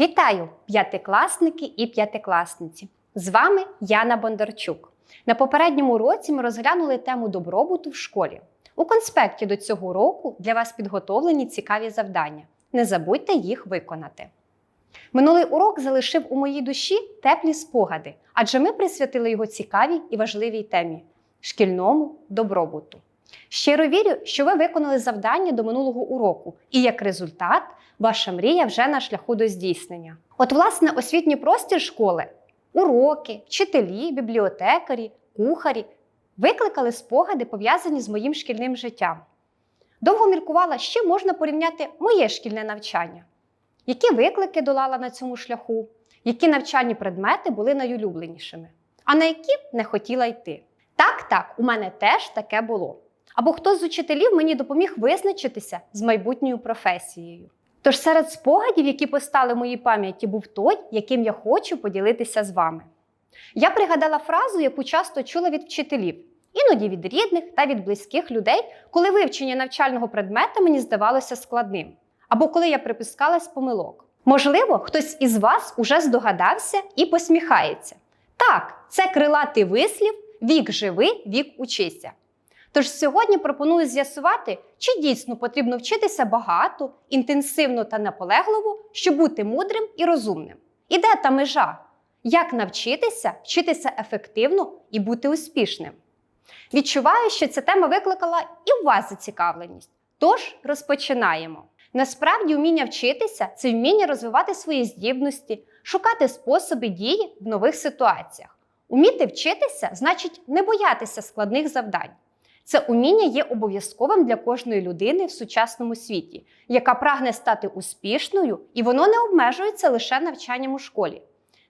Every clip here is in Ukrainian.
Вітаю, п'ятикласники і п'ятикласниці! З вами Яна Бондарчук. На попередньому уроці ми розглянули тему добробуту в школі. У конспекті до цього року для вас підготовлені цікаві завдання. Не забудьте їх виконати. Минулий урок залишив у моїй душі теплі спогади, адже ми присвятили його цікавій і важливій темі шкільному добробуту. Щиро вірю, що ви виконали завдання до минулого уроку, і як результат, ваша мрія вже на шляху до здійснення. От, власне, освітній простір школи, уроки, вчителі, бібліотекарі, кухарі викликали спогади, пов'язані з моїм шкільним життям. Довго міркувала, з можна порівняти моє шкільне навчання, які виклики долала на цьому шляху, які навчальні предмети були найулюбленішими, а на які не хотіла йти. Так, так, у мене теж таке було. Або хтось з учителів мені допоміг визначитися з майбутньою професією. Тож серед спогадів, які постали в моїй пам'яті, був той, яким я хочу поділитися з вами. Я пригадала фразу, яку часто чула від вчителів, іноді від рідних та від близьких людей, коли вивчення навчального предмета мені здавалося складним, або коли я припускалась помилок. Можливо, хтось із вас уже здогадався і посміхається. Так, це крилатий вислів вік живи, вік учися. Тож сьогодні пропоную з'ясувати, чи дійсно потрібно вчитися багато, інтенсивно та наполегливо, щоб бути мудрим і розумним. І де та межа? Як навчитися вчитися ефективно і бути успішним? Відчуваю, що ця тема викликала і у вас зацікавленість. Тож розпочинаємо. Насправді, вміння вчитися це вміння розвивати свої здібності, шукати способи дії в нових ситуаціях. Уміти вчитися значить не боятися складних завдань. Це уміння є обов'язковим для кожної людини в сучасному світі, яка прагне стати успішною, і воно не обмежується лише навчанням у школі.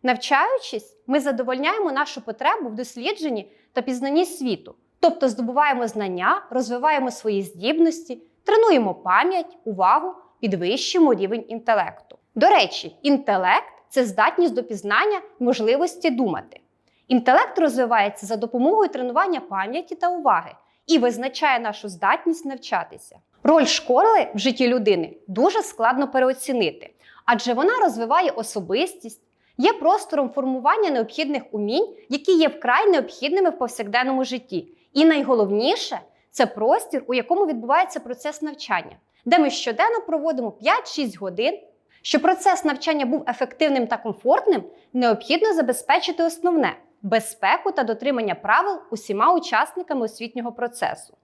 Навчаючись, ми задовольняємо нашу потребу в дослідженні та пізнанні світу, тобто здобуваємо знання, розвиваємо свої здібності, тренуємо пам'ять, увагу, підвищуємо рівень інтелекту. До речі, інтелект це здатність до пізнання можливості думати. Інтелект розвивається за допомогою тренування пам'яті та уваги і визначає нашу здатність навчатися. Роль школи в житті людини дуже складно переоцінити, адже вона розвиває особистість, є простором формування необхідних умінь, які є вкрай необхідними в повсякденному житті. І найголовніше це простір, у якому відбувається процес навчання, де ми щоденно проводимо 5-6 годин. Щоб процес навчання був ефективним та комфортним, необхідно забезпечити основне безпеку та дотримання правил усіма учасниками освітнього процесу.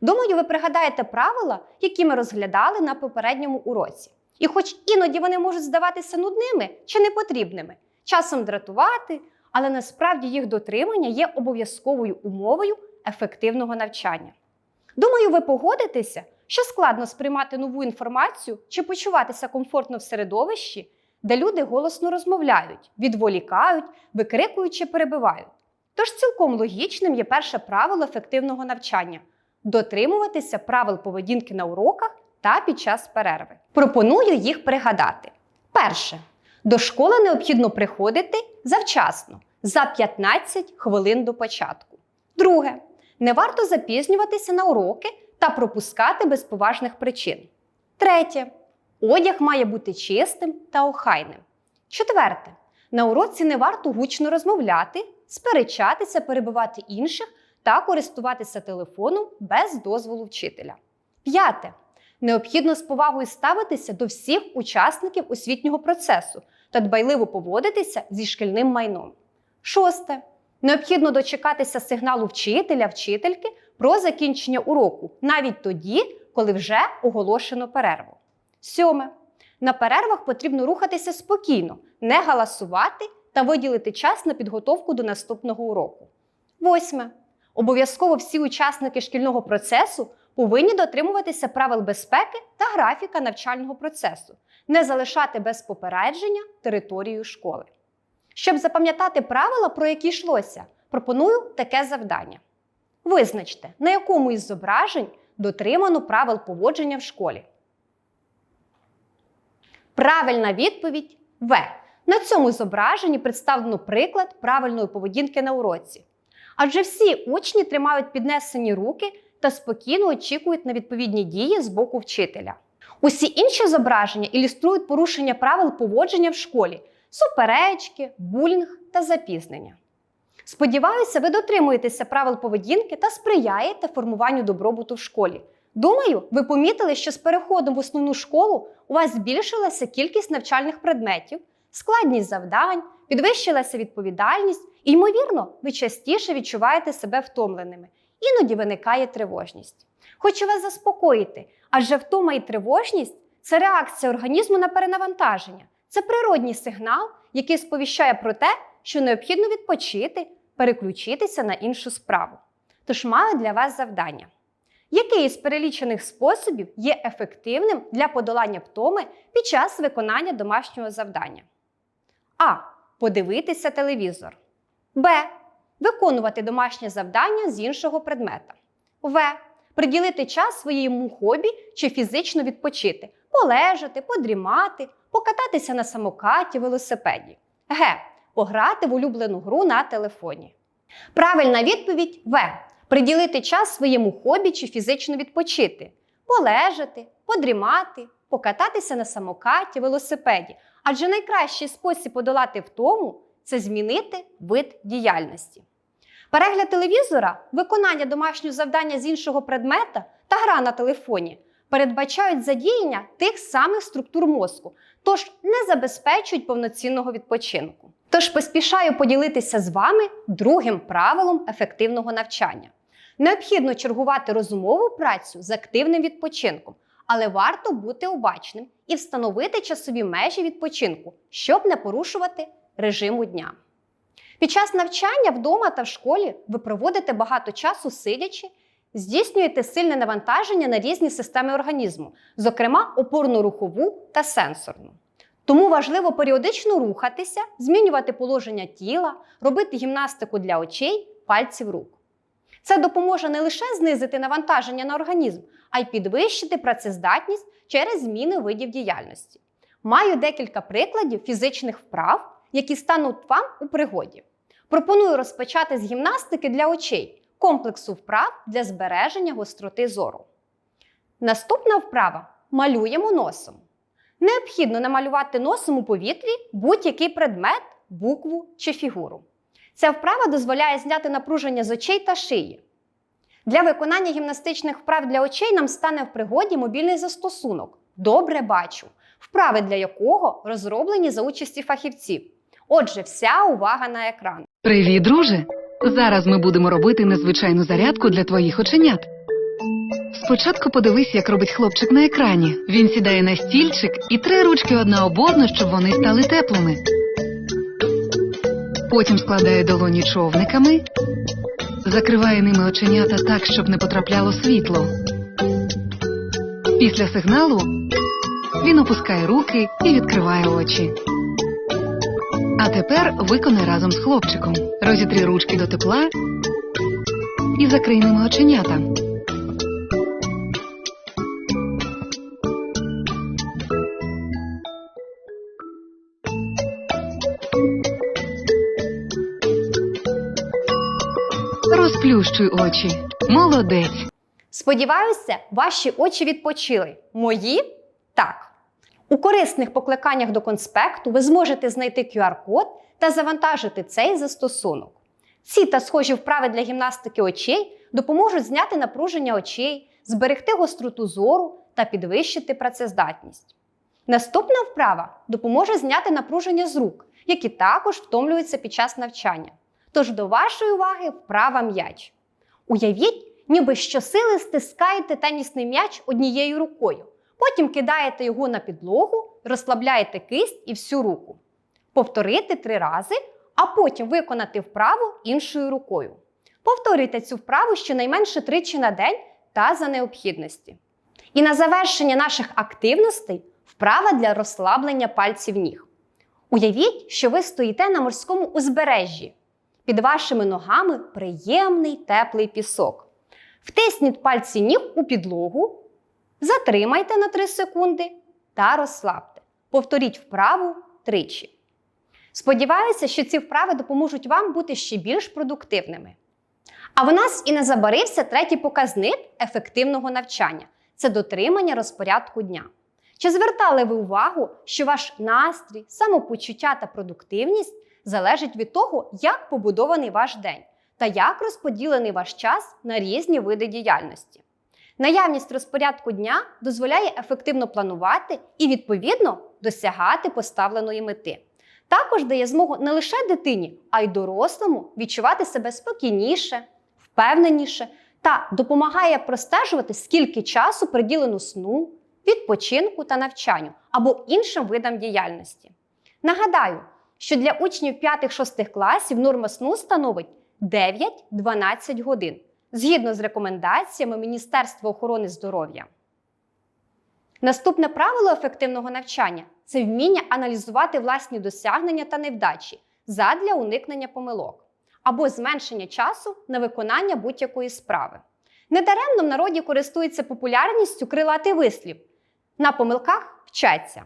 Думаю, ви пригадаєте правила, які ми розглядали на попередньому уроці. І хоч іноді вони можуть здаватися нудними чи непотрібними, часом дратувати, але насправді їх дотримання є обов'язковою умовою ефективного навчання. Думаю, ви погодитеся, що складно сприймати нову інформацію чи почуватися комфортно в середовищі, де люди голосно розмовляють, відволікають, викрикують чи перебивають. Тож цілком логічним є перше правило ефективного навчання дотримуватися правил поведінки на уроках та під час перерви. Пропоную їх пригадати. Перше. До школи необхідно приходити завчасно, за 15 хвилин до початку. Друге. Не варто запізнюватися на уроки та пропускати без поважних причин. Третє. Одяг має бути чистим та охайним. Четверте. На уроці не варто гучно розмовляти, сперечатися, перебивати інших та користуватися телефоном без дозволу вчителя. П'яте. Необхідно з повагою ставитися до всіх учасників освітнього процесу та дбайливо поводитися зі шкільним майном. Шосте. Необхідно дочекатися сигналу вчителя, вчительки про закінчення уроку, навіть тоді, коли вже оголошено перерву. Сьоме. На перервах потрібно рухатися спокійно, не галасувати та виділити час на підготовку до наступного уроку. Восьме. Обов'язково всі учасники шкільного процесу повинні дотримуватися правил безпеки та графіка навчального процесу, не залишати без попередження територію школи. Щоб запам'ятати правила, про які йшлося, пропоную таке завдання. Визначте, на якому із зображень дотримано правил поводження в школі. Правильна відповідь В. На цьому зображенні представлено приклад правильної поведінки на уроці. Адже всі учні тримають піднесені руки та спокійно очікують на відповідні дії з боку вчителя. Усі інші зображення ілюструють порушення правил поводження в школі, суперечки, булінг та запізнення. Сподіваюся, ви дотримуєтеся правил поведінки та сприяєте формуванню добробуту в школі. Думаю, ви помітили, що з переходом в основну школу у вас збільшилася кількість навчальних предметів, складність завдань, підвищилася відповідальність, і, ймовірно, ви частіше відчуваєте себе втомленими. Іноді виникає тривожність. Хочу вас заспокоїти, адже втома і тривожність це реакція організму на перенавантаження. Це природній сигнал, який сповіщає про те, що необхідно відпочити, переключитися на іншу справу. Тож маю для вас завдання. Який із перелічених способів є ефективним для подолання втоми під час виконання домашнього завдання? А. Подивитися телевізор. Б. Виконувати домашнє завдання з іншого предмета. В. Приділити час своєму хобі чи фізично відпочити, полежати, подрімати, покататися на самокаті, велосипеді. Г. Пограти в улюблену гру на телефоні. Правильна відповідь В. Приділити час своєму хобі чи фізично відпочити, полежати, подрімати, покататися на самокаті, велосипеді. Адже найкращий спосіб подолати втому це змінити вид діяльності. Перегляд телевізора, виконання домашнього завдання з іншого предмета та гра на телефоні передбачають задіяння тих самих структур мозку, тож не забезпечують повноцінного відпочинку. Тож поспішаю поділитися з вами другим правилом ефективного навчання. Необхідно чергувати розумову працю з активним відпочинком, але варто бути обачним і встановити часові межі відпочинку, щоб не порушувати режиму дня. Під час навчання вдома та в школі ви проводите багато часу сидячи, здійснюєте сильне навантаження на різні системи організму, зокрема опорно-рухову та сенсорну. Тому важливо періодично рухатися, змінювати положення тіла, робити гімнастику для очей, пальців рук. Це допоможе не лише знизити навантаження на організм, а й підвищити працездатність через зміни видів діяльності. Маю декілька прикладів фізичних вправ, які стануть вам у пригоді. Пропоную розпочати з гімнастики для очей, комплексу вправ для збереження гостроти зору. Наступна вправа малюємо носом. Необхідно намалювати носом у повітрі будь-який предмет, букву чи фігуру. Ця вправа дозволяє зняти напруження з очей та шиї. Для виконання гімнастичних вправ для очей нам стане в пригоді мобільний застосунок Добре бачу, вправи для якого розроблені за участі фахівців. Отже, вся увага на екран. Привіт, друже! Зараз ми будемо робити незвичайну зарядку для твоїх оченят. Спочатку подивись, як робить хлопчик на екрані. Він сідає на стільчик і три ручки одна об одну, щоб вони стали теплими. Потім складає долоні човниками, закриває ними оченята так, щоб не потрапляло світло. Після сигналу він опускає руки і відкриває очі. А тепер виконай разом з хлопчиком. Розітри ручки до тепла і закрий ними оченята. Розплющуй очі. Молодець. Сподіваюся, ваші очі відпочили. Мої так. У корисних покликаннях до конспекту ви зможете знайти QR-код та завантажити цей застосунок. Ці та схожі вправи для гімнастики очей допоможуть зняти напруження очей, зберегти гостроту зору та підвищити працездатність. Наступна вправа допоможе зняти напруження з рук, які також втомлюються під час навчання. Тож до вашої уваги вправа м'яч. Уявіть, ніби щосили стискаєте тенісний м'яч однією рукою. Потім кидаєте його на підлогу, розслабляєте кисть і всю руку. Повторити три рази, а потім виконати вправу іншою рукою. Повторюйте цю вправу щонайменше тричі на день та за необхідності. І на завершення наших активностей вправа для розслаблення пальців ніг. Уявіть, що ви стоїте на морському узбережжі. Під вашими ногами приємний теплий пісок. Втисніть пальці ніг у підлогу, затримайте на 3 секунди та розслабте. Повторіть вправу тричі. Сподіваюся, що ці вправи допоможуть вам бути ще більш продуктивними. А в нас і не забарився третій показник ефективного навчання це дотримання розпорядку дня. Чи звертали ви увагу, що ваш настрій, самопочуття та продуктивність залежать від того, як побудований ваш день та як розподілений ваш час на різні види діяльності? Наявність розпорядку дня дозволяє ефективно планувати і, відповідно, досягати поставленої мети. Також дає змогу не лише дитині, а й дорослому відчувати себе спокійніше, впевненіше та допомагає простежувати, скільки часу приділено сну, відпочинку та навчанню або іншим видам діяльності. Нагадаю, що для учнів 5-6 класів норма сну становить 9-12 годин згідно з рекомендаціями Міністерства охорони здоров'я. Наступне правило ефективного навчання це вміння аналізувати власні досягнення та невдачі задля уникнення помилок або зменшення часу на виконання будь-якої справи. Недаремно в народі користується популярністю крилатий вислів на помилках вчаться.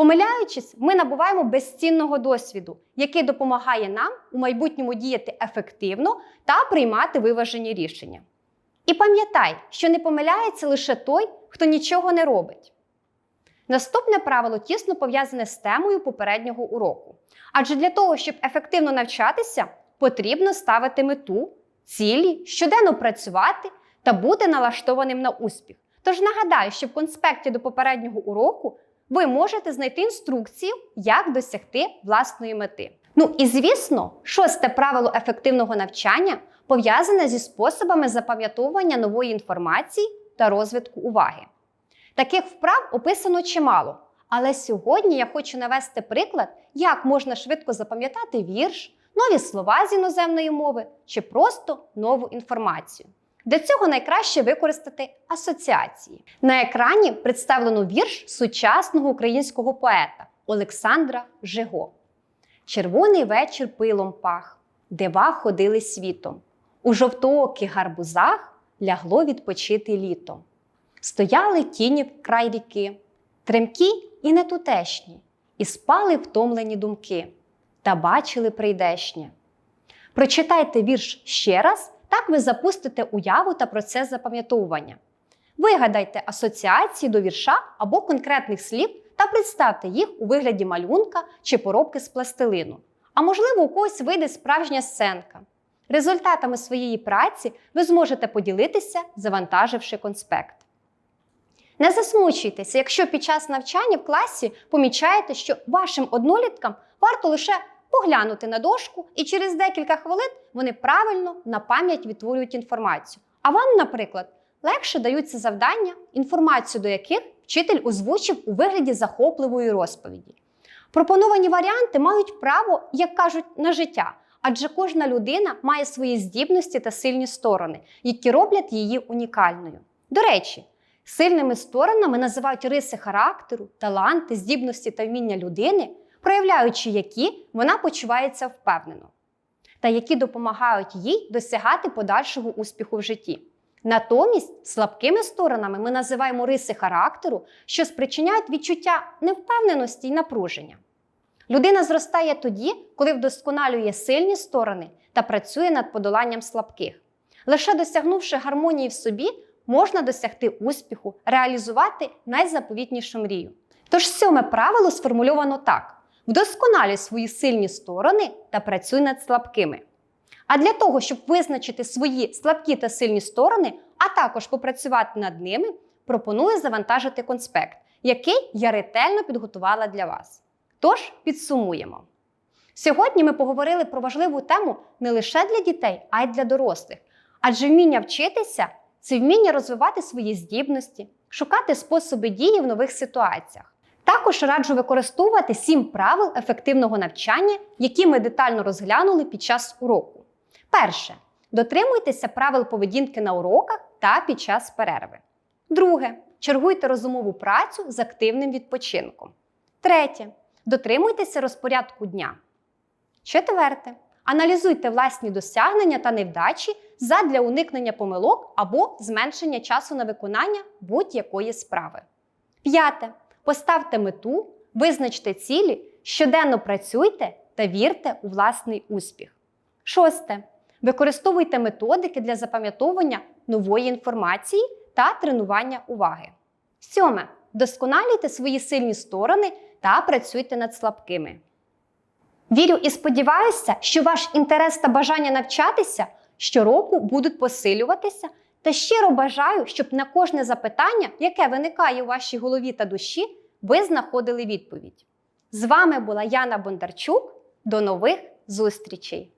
Помиляючись, ми набуваємо безцінного досвіду, який допомагає нам у майбутньому діяти ефективно та приймати виважені рішення. І пам'ятай, що не помиляється лише той, хто нічого не робить. Наступне правило тісно пов'язане з темою попереднього уроку. Адже для того, щоб ефективно навчатися, потрібно ставити мету, цілі, щоденно працювати та бути налаштованим на успіх. Тож нагадаю, що в конспекті до попереднього уроку ви можете знайти інструкцію, як досягти власної мети. Ну і звісно, шосте правило ефективного навчання пов'язане зі способами запам'ятовування нової інформації та розвитку уваги. Таких вправ описано чимало, але сьогодні я хочу навести приклад, як можна швидко запам'ятати вірш, нові слова з іноземної мови чи просто нову інформацію. Для цього найкраще використати асоціації. На екрані представлено вірш сучасного українського поета Олександра Жего. Червоний вечір пилом пах, дива ходили світом. У жовтооких гарбузах лягло відпочити літо. Стояли тіні в край ріки, тремкі і нетутешні, і спали втомлені думки, та бачили прийдешнє. Прочитайте вірш ще раз, так ви запустите уяву та процес запам'ятовування. Вигадайте асоціації до вірша або конкретних слів та представте їх у вигляді малюнка чи поробки з пластилину. А можливо, у когось вийде справжня сценка. Результатами своєї праці ви зможете поділитися, завантаживши конспект. Не засмучуйтеся, якщо під час навчання в класі помічаєте, що вашим одноліткам варто лише поглянути на дошку, і через декілька хвилин вони правильно на пам'ять відтворюють інформацію. А вам, наприклад, легше даються завдання, інформацію до яких вчитель озвучив у вигляді захопливої розповіді. Пропоновані варіанти мають право, як кажуть, на життя, адже кожна людина має свої здібності та сильні сторони, які роблять її унікальною. До речі, сильними сторонами називають риси характеру, таланти, здібності та вміння людини, проявляючи які вона почувається впевнено, та які допомагають їй досягати подальшого успіху в житті. Натомість слабкими сторонами ми називаємо риси характеру, що спричиняють відчуття невпевненості і напруження. Людина зростає тоді, коли вдосконалює сильні сторони та працює над подоланням слабких. Лише досягнувши гармонії в собі, можна досягти успіху, реалізувати найзаповітнішу мрію. Тож сьоме правило сформульовано так: вдосконалюй свої сильні сторони та працюй над слабкими. А для того, щоб визначити свої слабкі та сильні сторони, а також попрацювати над ними, пропоную завантажити конспект, який я ретельно підготувала для вас. Тож підсумуємо. Сьогодні ми поговорили про важливу тему не лише для дітей, а й для дорослих. Адже вміння вчитися це вміння розвивати свої здібності, шукати способи дії в нових ситуаціях. Також раджу використовувати сім правил ефективного навчання, які ми детально розглянули під час уроку. Перше. Дотримуйтеся правил поведінки на уроках та під час перерви. Друге. Чергуйте розумову працю з активним відпочинком. Третє. Дотримуйтеся розпорядку дня. Четверте. Аналізуйте власні досягнення та невдачі задля уникнення помилок або зменшення часу на виконання будь-якої справи. П'яте. Поставте мету, визначте цілі, щоденно працюйте та вірте у власний успіх. Шосте. Використовуйте методики для запам'ятовування нової інформації та тренування уваги. Сьоме. досконалюйте свої сильні сторони та працюйте над слабкими. Вірю і сподіваюся, що ваш інтерес та бажання навчатися щороку будуть посилюватися. Та щиро бажаю, щоб на кожне запитання, яке виникає у вашій голові та душі, ви знаходили відповідь. З вами була Яна Бондарчук. До нових зустрічей!